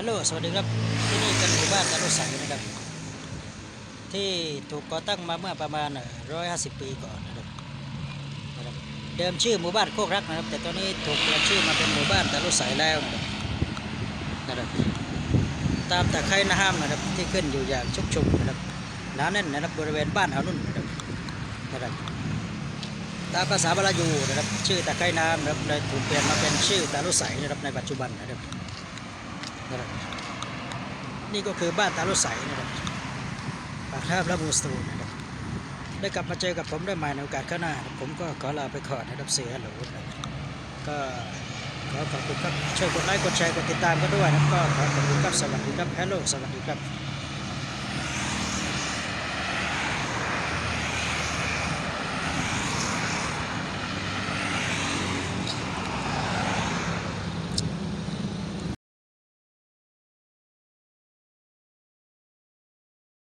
ฮัลโหล สวัสดีครับ ที่นี่เป็นหมู่บ้านตะลุใสนะครับ ที่ถูกก่อตั้งมาเมื่อประมาณร้อยห้าสิบปีก่อนนะครับเดิมชื่อหมู่บ้านโคกรักนะครับ แต่ตอนนี้ถูกเปลี่ยนชื่อมาเป็นหมู่บ้านตะลุใสแล้วนะครับตามตะไคร่น้ำนะครับที่ขึ้นอยู่อย่างชุกชุมนะครับหนาแน่นนะครับบริเวณบ้านเอานุ่นนะครับนะครับตามภาษาบาลายูนะครับชื่อตะไคร่น้ำนะครับเลยถูกเปลี่ยนมาเป็นชื่อตาลุใสนะครับในปัจจุบันนะครับ นะครับนี่ก็คือบ้านตาลุใสนะครับปากท่าพระมูสตูนะครับได้กลับมาเจอกับผมได้ใหม่ในโอกาสข้างหน้านะครับผมก็ขอลาไปก่อนนะครับเสียหลูนะครับก็ขอขอบคุณครับช่วยกดไลค์กดแชร์กดติดตามกันด้วยนะครับก็ขอขอบคุณครับสวัสดีครับฮัลโหลสวัสดีครับ